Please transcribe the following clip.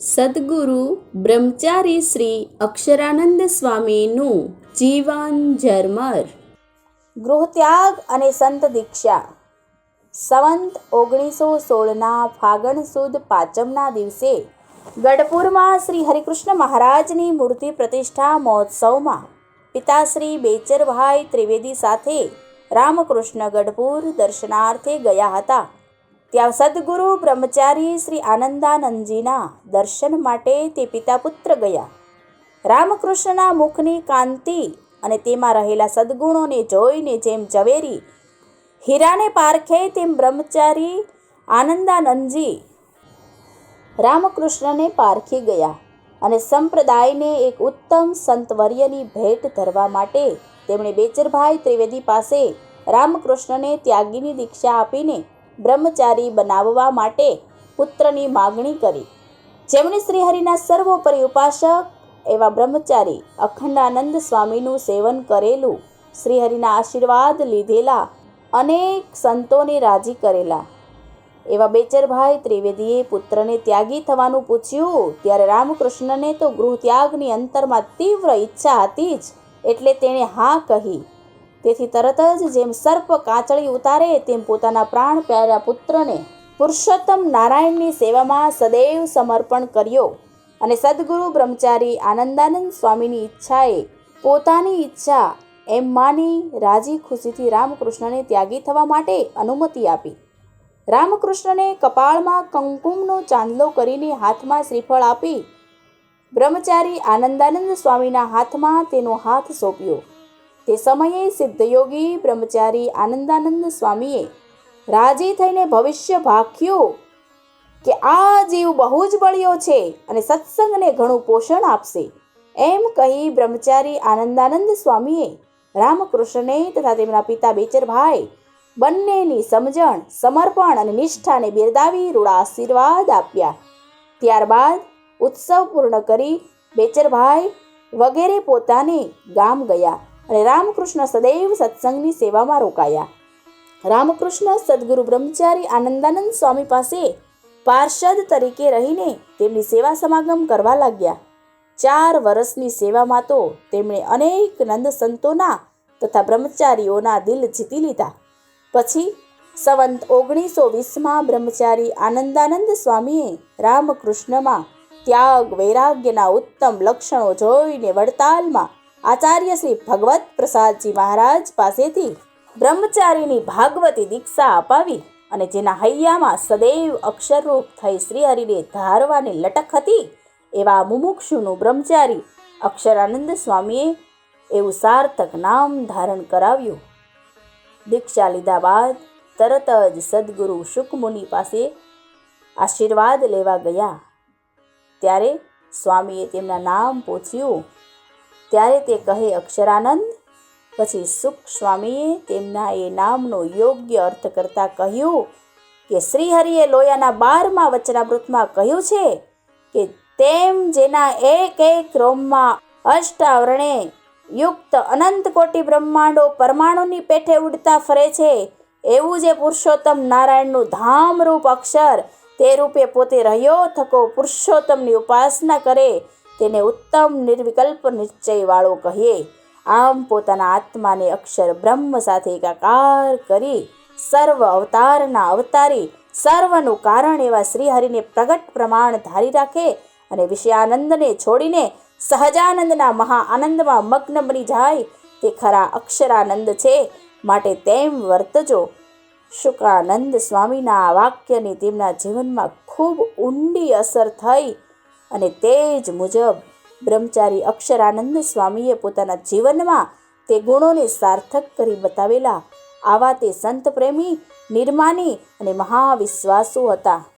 સદગુરુ બ્રહ્મચારી શ્રી અક્ષરાનંદ સ્વામીનું જીવન ઝરમર ગૃહત્યાગ અને સંત દીક્ષા. સંવંત ઓગણીસો સોળના ફાગણ સુદ પાંચમના દિવસે ગઢપુરમાં શ્રી હરિકૃષ્ણ મહારાજની મૂર્તિ પ્રતિષ્ઠા મહોત્સવમાં પિતાશ્રી બેચરભાઈ ત્રિવેદી સાથે રામકૃષ્ણ ગઢપુર દર્શનાર્થે ગયા હતા. ત્યાં સદગુરુ બ્રહ્મચારી શ્રી આનંદાનંદજીના દર્શન માટે તે પિતા પુત્ર ગયા. રામકૃષ્ણના મુખની કાંતિ અને તેમાં રહેલા સદ્ગુણોને જોઈને જેમ ઝવેરી હીરાને પારખે તેમ બ્રહ્મચારી આનંદાનંદજી રામકૃષ્ણને પારખી ગયા અને સંપ્રદાયને એક ઉત્તમ સંતવર્યની ભેટ ધરવા માટે તેમણે બેચરભાઈ ત્રિવેદી પાસે રામકૃષ્ણને ત્યાગીની દીક્ષા આપીને બ્રહ્મચારી બનાવવા માટે પુત્રની માગણી કરી. જેમણે શ્રીહરિના સર્વોપરી ઉપાસક એવા બ્રહ્મચારી અખંડાનંદ સ્વામીનું સેવન કરેલું, શ્રીહરિના આશીર્વાદ લીધેલા, અનેક સંતોને રાજી કરેલા. એવા બેચરભાઈ ત્રિવેદીએ પુત્રને ત્યાગી થવાનું પૂછ્યું, ત્યારે રામકૃષ્ણને તો ગૃહત્યાગની અંતરમાં તીવ્ર ઈચ્છા હતી જ, એટલે તેણે હા કહી. તેથી તરત જ જેમ સર્પ કાચળી ઉતારે, તેમ પોતાના પ્રાણ પ્યારા પુત્રને પુરુષોત્તમ નારાયણની સેવામાં સદૈવ સમર્પણ કર્યો. અને સદગુરુ બ્રહ્મચારી આનંદાનંદ સ્વામીની ઈચ્છાએ પોતાની ઈચ્છા એમ માની રાજી ખુશીથી રામકૃષ્ણને ત્યાગી થવા માટે અનુમતિ આપી. રામકૃષ્ણને કપાળમાં કંકુમનો ચાંદલો કરીને હાથમાં શ્રીફળ આપી બ્રહ્મચારી આનંદાનંદ સ્વામીના હાથમાં તેનો હાથ સોંપ્યો. તે સમયે સિદ્ધયોગી બ્રહ્મચારી આનંદાનંદ સ્વામીએ રાજી થઈને ભવિષ્ય ભાખ્યું કે આ જીવ બહુ જ બળ્યો છે અને સત્સંગને ઘણું પોષણ આપશે. એમ કહી બ્રહ્મચારી આનંદાનંદ સ્વામીએ રામકૃષ્ણને તથા તેમના પિતા બેચરભાઈ બંનેની સમજણ, સમર્પણ અને નિષ્ઠાને બિરદાવી રૂડા આશીર્વાદ આપ્યા. ત્યારબાદ ઉત્સવ પૂર્ણ કરી બેચરભાઈ વગેરે પોતાને ગામ ગયા. અને રામકૃષ્ણ સદૈવ સત્સંગની સેવામાં રોકાયા. રામકૃષ્ણ સદગુરુ બ્રહ્મચારી આનંદાનંદ સ્વામી પાસે પાર્ષદ તરીકે રહીને તેમની સેવા સમાગમ કરવા લાગ્યા. ચાર વર્ષની સેવામાં તો તેમણે અનેક નંદ સંતોના તથા બ્રહ્મચારીઓના દિલ જીતી લીધા. પછી સંવંત ઓગણીસો વીસમાં બ્રહ્મચારી આનંદાનંદ સ્વામીએ રામકૃષ્ણમાં ત્યાગ, વૈરાગ્યના ઉત્તમ લક્ષણો જોઈને વડતાલમાં આચાર્ય શ્રી ભગવત પ્રસાદજી મહારાજ પાસેથી બ્રહ્મચારીની ભાગવતી દીક્ષા અપાવી અને જેના હૈયામાં સદૈવ અક્ષરરૂપ થઈ શ્રીહરિને ધારવાની લટક હતી, એવા મુમુક્ષુનું બ્રહ્મચારી અક્ષરાનંદ સ્વામીએ એવું સાર્થક નામ ધારણ કરાવ્યું. દીક્ષા લીધા બાદ તરત જ સદગુરુ શુકમુનિ પાસે આશીર્વાદ લેવા ગયા. ત્યારે સ્વામીએ તેમના નામ પૂછ્યું ત્યારે તે કહે, અક્ષરાનંદ. પછી સુખ સ્વામીએ તેમના એ નામનો યોગ્ય અર્થ કરતા કહ્યું કે, શ્રીહરિએ લોયાના બારમા વચનામૃતમાં કહ્યું છે કે, તેમ જેના એક એક રોમમાં અષ્ટાવરણે યુક્ત અનંત કોટી બ્રહ્માંડો પરમાણુની પેઠે ઉડતા ફરે છે, એવું જે પુરુષોત્તમ નારાયણનું ધામરૂપ અક્ષર તે રૂપે પોતે રહ્યો થકો પુરુષોત્તમની ઉપાસના કરે તેને ઉત્તમ નિર્વિકલ્પ નિશ્ચયવાળો કહીએ આમ પોતાના આત્માને અક્ષર બ્રહ્મ સાથે એકાકાર કરી સર્વ અવતારના અવતારી સર્વનું કારણ એવા શ્રીહરિને પ્રગટ પ્રમાણ ધારી રાખે અને વિષયાનંદને છોડીને સહજાનંદના મહા આનંદમાં મગ્ન બની જાય તે ખરા અક્ષરાનંદ છે. માટે તેમ વર્તજો. શુકાનંદ સ્વામીના આ વાક્યની તેમના જીવનમાં ખૂબ ઊંડી અસર થઈ. અને તે જ મુજબ બ્રહ્મચારી અક્ષરાનંદ સ્વામીએ પોતાના જીવનમાં તે ગુણોને સાર્થક કરી બતાવેલા. આવા તે સંત પ્રેમી, નિર્માની અને મહાવિશ્વાસુ હતા.